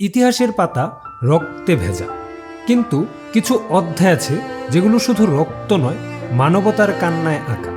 ইতিহাসের পাতা রক্তে ভেজা। কিন্তু কিছু অধ্যায় আছে যেগুলো শুধু রক্ত নয়, মানবতার কান্নায় আঁকা।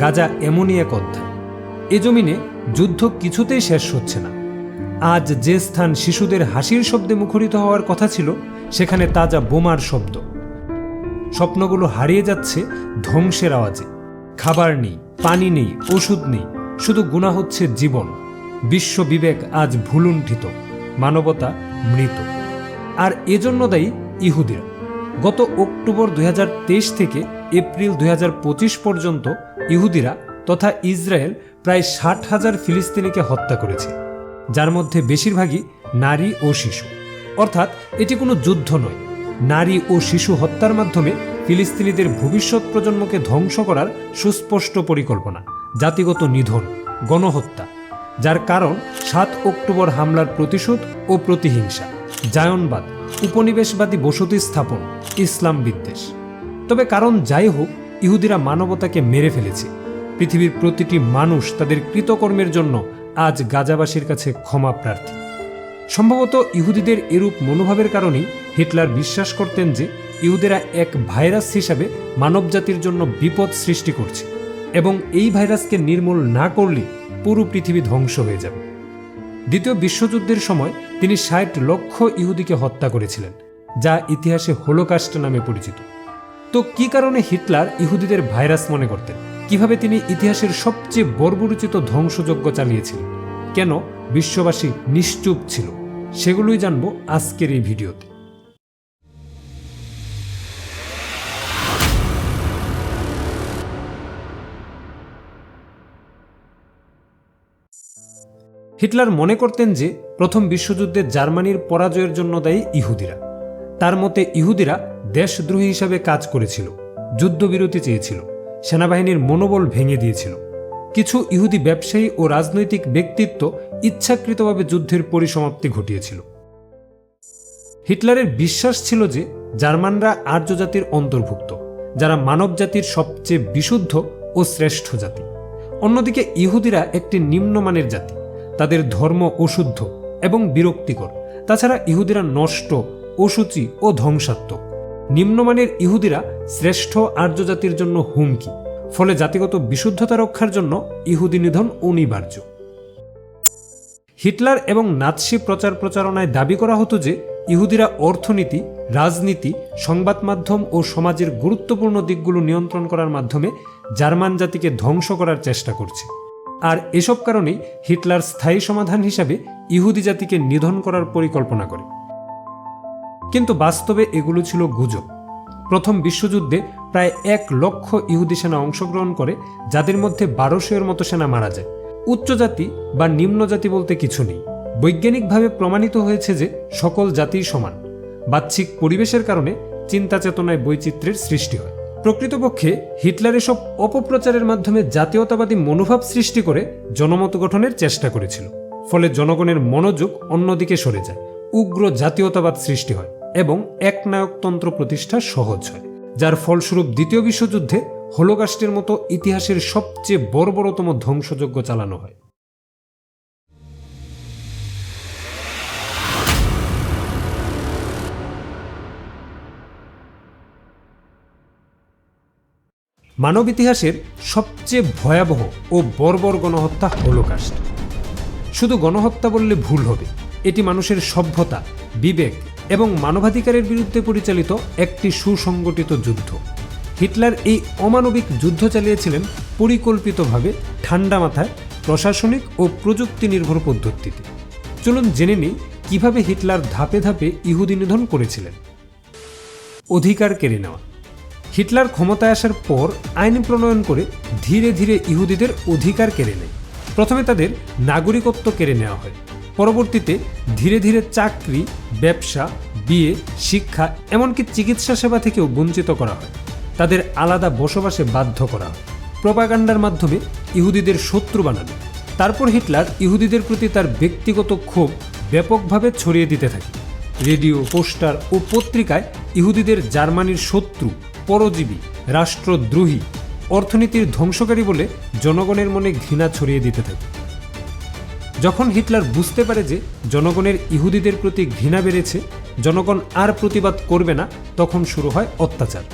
গাজা এমনই এক অধ্যায়। এ জমিনে যুদ্ধ কিছুতেই শেষ হচ্ছে না। আজ যে স্থান শিশুদের হাসির শব্দে মুখরিত হওয়ার কথা ছিল, সেখানে তাজা বোমার শব্দ। স্বপ্নগুলো হারিয়ে যাচ্ছে ধ্বংসের আওয়াজে। খাবার নেই, পানি নেই, ওষুধ নেই, শুধু গুণা হচ্ছে জীবন। বিশ্ব বিবেক আজ ভুলুণ্ঠিত। মানবতা মৃত। আর এজন্য দায়ী ইহুদিরা। গত অক্টোবর দুই হাজার তেইশ থেকে এপ্রিল দুই হাজার পঁচিশ পর্যন্ত ইহুদিরা তথা ইসরায়েল প্রায় ষাট হাজার ফিলিস্তিনিকে হত্যা করেছে, যার মধ্যে বেশিরভাগই নারী ও শিশু। অর্থাৎ এটি কোনো যুদ্ধ নয়। নারী ও শিশু হত্যার মাধ্যমে ফিলিস্তিনিদের ভবিষ্যৎ প্রজন্মকে ধ্বংস করার সুস্পষ্ট পরিকল্পনা, জাতিগত নিধন, গণহত্যা, যার কারণ সাত অক্টোবর হামলার প্রতিশোধ ও প্রতিহিংসা, জায়নবাদ, উপনিবেশবাদী বসতি স্থাপন, ইসলাম বিদ্বেষ। তবে কারণ যাই হোক, ইহুদিরা মানবতাকে মেরে ফেলেছে। পৃথিবীর প্রতিটি মানুষ তাদের কৃতকর্মের জন্য আজ গাজাবাসীর কাছে ক্ষমা প্রার্থী। সম্ভবত ইহুদিদের এরূপ মনোভাবের কারণেই হিটলার বিশ্বাস করতেন যে ইহুদেরা এক ভাইরাস হিসাবে মানবজাতির জন্য বিপদ সৃষ্টি করছে এবং এই ভাইরাসকে নির্মূল না করলে পুরো পৃথিবী ধ্বংস হয়ে যাবে। দ্বিতীয় বিশ্বযুদ্ধের সময় তিনি ষাট লক্ষ ইহুদিকে হত্যা করেছিলেন, যা ইতিহাসে হোলোকাস্ট নামে পরিচিত। তো কি কারণে হিটলার ইহুদিদের ভাইরাস মনে করতেন? কীভাবে তিনি ইতিহাসের সবচেয়ে বর্বরচিত ধ্বংসযজ্ঞ চালিয়েছিলেন? কেন বিশ্ববাসী নিশ্চুপ ছিল? সেগুলোই জানব আজকের এই ভিডিওতে। হিটলার মনে করতেন যে প্রথম বিশ্বযুদ্ধে জার্মানির পরাজয়ের জন্য দায়ী ইহুদিরা। তার মতে ইহুদিরা দেশদ্রোহী হিসাবে কাজ করেছিল, যুদ্ধবিরতি চেয়েছিল, সেনাবাহিনীর মনোবল ভেঙে দিয়েছিল। কিছু ইহুদি ব্যবসায়ী ও রাজনৈতিক ব্যক্তিত্ব ইচ্ছাকৃতভাবে যুদ্ধের পরিসমাপ্তি ঘটিয়েছিল। হিটলারের বিশ্বাস ছিল যে জার্মানরা আর্য জাতির অন্তর্ভুক্ত, যারা মানব জাতির সবচেয়ে বিশুদ্ধ ও শ্রেষ্ঠ জাতি। অন্যদিকে ইহুদিরা একটি নিম্নমানের জাতি। তাদের ধর্ম অশুদ্ধ এবং বিরক্তিকর। তাছাড়া ইহুদিরা নষ্ট অসুচি ও ধ্বংসাত্মক। নিম্নমানের ইহুদিরা শ্রেষ্ঠ আর্য জাতির জন্য হুমকি, ফলে জাতিগত বিশুদ্ধতা রক্ষার জন্য ইহুদি নিধন অনিবার্য। হিটলার এবং নাৎসি প্রচার প্রচারণায় দাবি করা হতো যে ইহুদিরা অর্থনীতি, রাজনীতি সংবাদ মাধ্যম ও সমাজের গুরুত্বপূর্ণ দিকগুলো নিয়ন্ত্রণ করার মাধ্যমে জার্মান জাতিকে ধ্বংস করার চেষ্টা করছে। আর এসব কারণেই হিটলার স্থায়ী সমাধান হিসাবে ইহুদি জাতিকে নিধন করার পরিকল্পনা করে। কিন্তু বাস্তবে এগুলো ছিল গুজব। প্রথম বিশ্বযুদ্ধে প্রায় এক লক্ষ ইহুদি সেনা অংশগ্রহণ করে, যাদের মধ্যে বারোশোয়ের মতো সেনা মারা যায়। উচ্চ জাতি বা নিম্ন জাতি বলতে কিছু নেই। বৈজ্ঞানিকভাবে প্রমাণিত হয়েছে যে সকল জাতিই সমান। বাহ্যিক পরিবেশের কারণে চিন্তা চেতনায় বৈচিত্র্যের সৃষ্টি হয়। প্রকৃতপক্ষে হিটলার এসব অপপ্রচারের মাধ্যমে জাতীয়তাবাদী মনোভাব সৃষ্টি করে জনমত গঠনের চেষ্টা করেছিল। ফলে জনগণের মনোযোগ অন্যদিকে সরে যায়, উগ্র জাতীয়তাবাদ সৃষ্টি হয় এবং একনায়কতন্ত্র প্রতিষ্ঠা সহজ হয়, যার ফলস্বরূপ দ্বিতীয় বিশ্বযুদ্ধে হোলোকাস্টের মতো ইতিহাসের সবচেয়ে বর্বরতম ধ্বংসযজ্ঞ চালানো হয়। মানব ইতিহাসের সবচেয়ে ভয়াবহ ও বর্বর গণহত্যা হোলোকাস্ট। শুধু গণহত্যা বললে ভুল হবে, এটি মানুষের সভ্যতা, বিবেক এবং মানবাধিকারের বিরুদ্ধে পরিচালিত একটি সুসংগঠিত যুদ্ধ। হিটলার এই অমানবিক যুদ্ধ চালিয়েছিলেন পরিকল্পিতভাবে, ঠান্ডা মাথায়, প্রশাসনিক ও প্রযুক্তি নির্ভর পদ্ধতিতে। চলুন জেনে নিই কীভাবে হিটলার ধাপে ধাপে ইহুদি নিধন করেছিলেন। অধিকার কেড়ে নেওয়া। হিটলার ক্ষমতায় আসার পর আইন প্রণয়ন করে ধীরে ধীরে ইহুদিদের অধিকার কেড়ে নেয়। প্রথমে তাদের নাগরিকত্ব কেড়ে নেওয়া হয়। পরবর্তীতে ধীরে ধীরে চাকরি, ব্যবসা, বিয়ে, শিক্ষা, এমনকি চিকিৎসা সেবা থেকেও বঞ্চিত করা হয়। তাদের আলাদা বসবাসে বাধ্য করা হয়। প্রপাগান্ডার মাধ্যমে ইহুদিদের শত্রু বানানো। তারপর হিটলার ইহুদিদের প্রতি তার ব্যক্তিগত ক্ষোভ ব্যাপকভাবে ছড়িয়ে দিতে থাকে। রেডিও, পোস্টার ও পত্রিকায় ইহুদিদের জার্মানির শত্রু পরজীবী, রাষ্ট্রদ্রোহী, অর্থনীতির ধ্বংসকারী বলে জনগণের মনে ঘৃণা ছড়িয়ে দিতে থাকে। যখন হিটলার বুঝতে পারে যে জনগণের ইহুদিদের প্রতি ঘৃণা বেড়েছে, জনগণ আর প্রতিবাদ করবে না, তখন শুরু হয় অত্যাচার।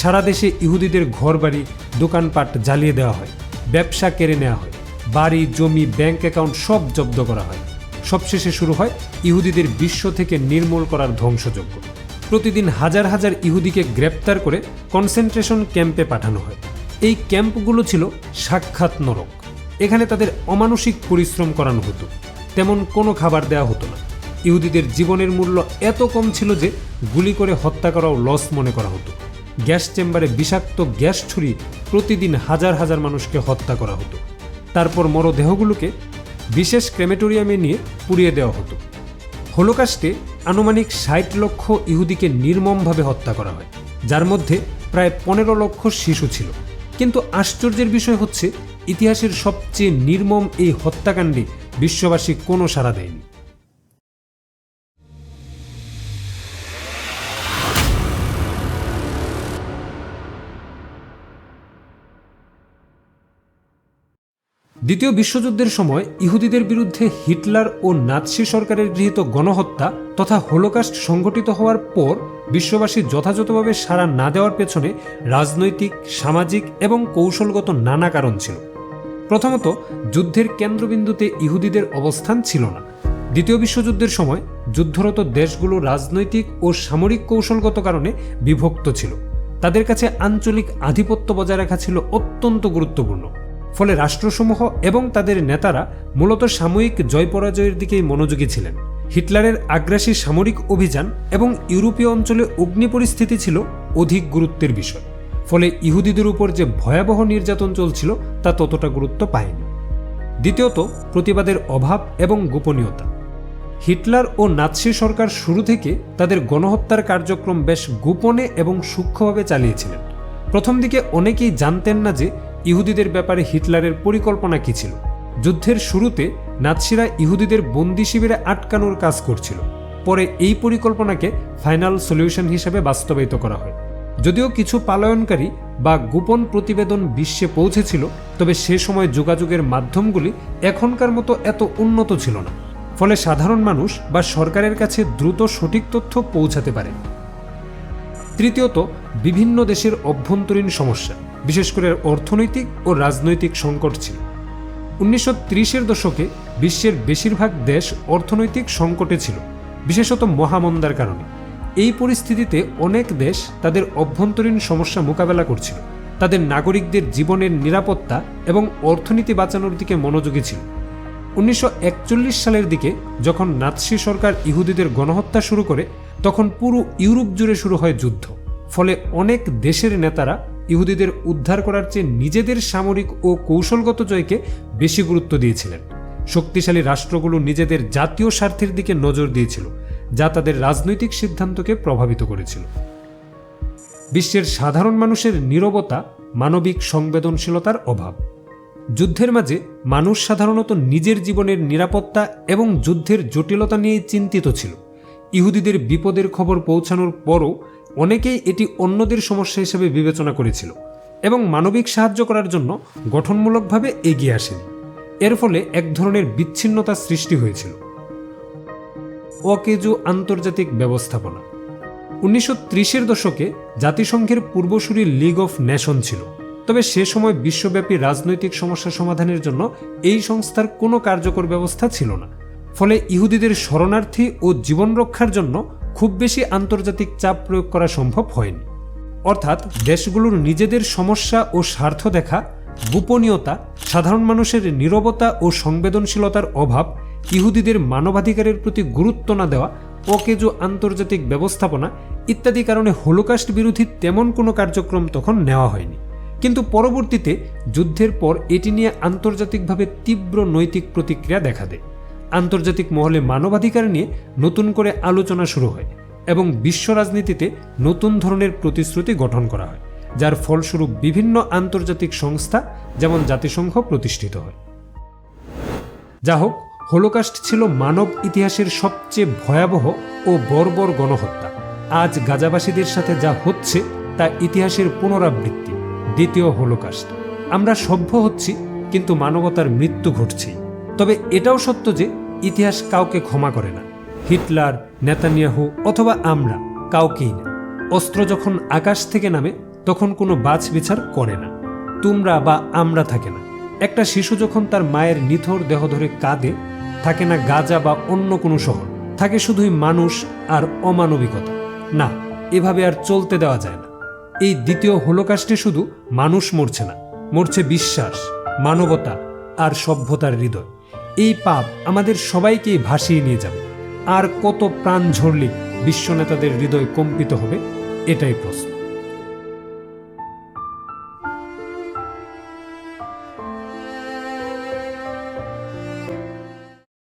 সারা দেশে ইহুদিদের ঘরবাড়ি, দোকানপাট জ্বালিয়ে দেওয়া হয়, ব্যবসা কেড়ে নেওয়া হয়, বাড়ি, জমি, ব্যাংক অ্যাকাউন্ট সব জব্দ করা হয়। সবশেষে শুরু হয় ইহুদিদের বিশ্ব থেকে নির্মূল করার ধ্বংসযজ্ঞ। প্রতিদিন হাজার হাজার ইহুদিকে গ্রেপ্তার করে কনসেন্ট্রেশন ক্যাম্পে পাঠানো হয়। এই ক্যাম্পগুলো ছিল সাক্ষাৎ নরক। এখানে তাদের অমানসিক পরিশ্রম করানো হতো। তেমন কোনো খাবার দেওয়া হতো না। ইহুদিদের জীবনের মূল্য এত কম ছিল যে গুলি করে হত্যা করাও লস মনে করা হতো। গ্যাস চেম্বারে বিষাক্ত গ্যাস ছুরি প্রতিদিন হাজার হাজার মানুষকে হত্যা করা হতো। তারপর মরদেহগুলোকে বিশেষ ক্রেমেটোরিয়ামে নিয়ে পুড়িয়ে দেওয়া হতো। হোলোকাস্টে আনুমানিক ষাট লক্ষ ইহুদিকে নির্মমভাবে হত্যা করা হয়, যার মধ্যে প্রায় পনেরো লক্ষ শিশু ছিল। কিন্তু আশ্চর্যের বিষয় হচ্ছে, ইতিহাসের সবচেয়ে নির্মম এই হত্যাকাণ্ডে বিশ্ববাসী কোনো সাড়া দেয়নি। দ্বিতীয় বিশ্বযুদ্ধের সময় ইহুদিদের বিরুদ্ধে হিটলার ও নাৎসি সরকারের গৃহীত গণহত্যা তথা হোলোকাস্ট সংঘটিত হওয়ার পর বিশ্ববাসী যথাযথভাবে সাড়া না দেওয়ার পেছনে রাজনৈতিক, সামাজিক এবং কৌশলগত নানা কারণ ছিল। প্রথমত, যুদ্ধের কেন্দ্রবিন্দুতে ইহুদিদের অবস্থান ছিল না। দ্বিতীয় বিশ্বযুদ্ধের সময় যুদ্ধরত দেশগুলো রাজনৈতিক ও সামরিক কৌশলগত কারণে বিভক্ত ছিল। তাদের কাছে আঞ্চলিক আধিপত্য বজায় রাখা ছিল অত্যন্ত গুরুত্বপূর্ণ। ফলে রাষ্ট্রসমূহ এবং তাদের নেতারা মূলত সাময়িক জয় পরাজয়ের দিকেই মনোযোগী ছিলেন। হিটলারের আগ্রাসী সামরিক অভিযান এবং ইউরোপীয় অঞ্চলে অগ্নি পরিস্থিতি ছিল অধিক গুরুত্বের বিষয়। ফলে ইহুদিদের উপর যে ভয়াবহ নির্যাতন চলছিল, তা ততটা গুরুত্ব পায়নি। দ্বিতীয়ত, প্রতিবাদের অভাব এবং গোপনীয়তা। হিটলার ও নাৎসি সরকার শুরু থেকে তাদের গণহত্যার কার্যক্রম বেশ গোপনে এবং সূক্ষ্মভাবে চালিয়েছিলেন। প্রথম দিকে অনেকেই জানতেন না যে ইহুদিদের ব্যাপারে হিটলারের পরিকল্পনা কী ছিল? যুদ্ধের শুরুতে নাৎসিরা ইহুদিদের বন্দি শিবিরে আটকানোর কাজ করছিল। পরে এই পরিকল্পনাকে ফাইনাল সলিউশন হিসেবে বাস্তবায়িত করা হয়। যদিও কিছু পালায়নকারী বা গোপন প্রতিবেদন বিশ্বে পৌঁছেছিল, তবে সে সময় যোগাযোগের মাধ্যমগুলি এখনকার মতো এত উন্নত ছিল না। ফলে সাধারণ মানুষ বা সরকারের কাছে দ্রুত সঠিক তথ্য পৌঁছাতে পারে তৃতীয়ত, বিভিন্ন দেশের অভ্যন্তরীণ সমস্যা। বিশেষ করে অর্থনৈতিক ও রাজনৈতিক সংকট ছিল। উনিশশো ত্রিশের দশকে বিশ্বের বেশিরভাগ দেশ অর্থনৈতিক সংকটে ছিল, বিশেষত মহামন্দার কারণে। এই পরিস্থিতিতে অনেক দেশ তাদের অভ্যন্তরীণ সমস্যা মোকাবেলা করছিল। তাদের নাগরিকদের জীবনের নিরাপত্তা এবং অর্থনীতি বাঁচানোর দিকে মনোযোগী ছিল। উনিশশো একচল্লিশ সালের দিকে যখন নাৎসি সরকার ইহুদিদের গণহত্যা শুরু করে, তখন পুরো ইউরোপ জুড়ে শুরু হয় যুদ্ধ। ফলে অনেক দেশের নেতারা ইহুদিদের উদ্ধার করার চেয়ে নিজেদের সামরিক ও কৌশলগত জয়কে বেশি গুরুত্ব দিয়েছিলেন। শক্তিশালী রাষ্ট্রগুলো নিজেদের জাতীয় স্বার্থের দিকে নজর দিয়েছিল, যা তাদের রাজনৈতিক সিদ্ধান্তকে প্রভাবিত করেছিল। বিশ্বের সাধারণ মানুষের নীরবতা মানবিক সংবেদনশীলতার অভাব। যুদ্ধের মাঝে মানুষ সাধারণত নিজের জীবনের নিরাপত্তা এবং যুদ্ধের জটিলতা নিয়ে চিন্তিত ছিল। ইহুদিদের বিপদের খবর পৌঁছানোর পরও অনেকেই এটি অন্যদের সমস্যা হিসেবে বিবেচনা করেছিল এবং মানবিক সাহায্য করার জন্য গঠনমূলকভাবে এগিয়ে আসেনি। এর ফলে এক ধরনের বিচ্ছিন্নতা সৃষ্টি হয়েছিল। অকেজো আন্তর্জাতিক ব্যবস্থাপনা। উনিশশো ত্রিশের দশকে জাতিসংঘের পূর্বসূরি লিগ অফ নেশন ছিল। তবে সে সময় বিশ্বব্যাপী রাজনৈতিক সমস্যা সমাধানের জন্য এই সংস্থার কোনো কার্যকর ব্যবস্থা ছিল না। ফলে ইহুদিদের শরণার্থী ও জীবন রক্ষার জন্য খুব বেশি আন্তর্জাতিক চাপ প্রয়োগ করা সম্ভব হয়নি। অর্থাৎ দেশগুলোর নিজেদের সমস্যা ও স্বার্থ দেখা, গোপনীয়তা, সাধারণ মানুষের নীরবতা ও সংবেদনশীলতার অভাব, ইহুদিদের মানবাধিকারের প্রতি গুরুত্ব না দেওয়া, অকেজো আন্তর্জাতিক ব্যবস্থাপনা ইত্যাদি কারণে হোলোকাস্ট বিরোধী তেমন কোনো কার্যক্রম তখন নেওয়া হয়নি। কিন্তু পরবর্তীতে যুদ্ধের পর এটি নিয়ে আন্তর্জাতিকভাবে তীব্র নৈতিক প্রতিক্রিয়া দেখা দেয়। আন্তর্জাতিক মহলে মানবাধিকার নিয়ে নতুন করে আলোচনা শুরু হয় এবং বিশ্ব রাজনীতিতে নতুন ধরনের প্রতিশ্রুতি গঠন করা হয়, যার ফলস্বরূপ বিভিন্ন আন্তর্জাতিক সংস্থা যেমন জাতিসংঘ প্রতিষ্ঠিত হয়। যা হোক, হোলোকাস্ট ছিল মানব ইতিহাসের সবচেয়ে ভয়াবহ ও বর্বর গণহত্যা। আজ গাজাবাসীদের সাথে যা হচ্ছে, তা ইতিহাসের পুনরাবৃত্তি, দ্বিতীয় হোলোকাস্ট। আমরা সভ্য হচ্ছি, কিন্তু মানবতার মৃত্যু ঘটছেই। তবে এটাও সত্য যে ইতিহাস কাউকে ক্ষমা করে না। হিটলার, নেতানিয়াহু অথবা আমরা কাউকেই না। অস্ত্র যখন আকাশ থেকে নামে, তখন কোনো বাছ বিচার করে না। তোমরা বা আমরা থাকে না। একটা শিশু যখন তার মায়ের নিথর দেহ ধরে কাঁদে, থাকে না গাজা বা অন্য কোনো শহর। থাকে শুধুই মানুষ আর অমানবিকতা। না, এভাবে আর চলতে দেওয়া যায় না। এই দ্বিতীয় হোলোকাস্টে শুধু মানুষ মরছে না, মরছে বিশ্বাস, মানবতা আর সভ্যতার হৃদয়। এই পাপ আমাদের সবাইকে ভাসিয়ে নিয়ে যাবে। আর কত প্রাণ ঝরলে বিশ্বনেতাদের হৃদয় কম্পিত হবে, এটাই প্রশ্ন।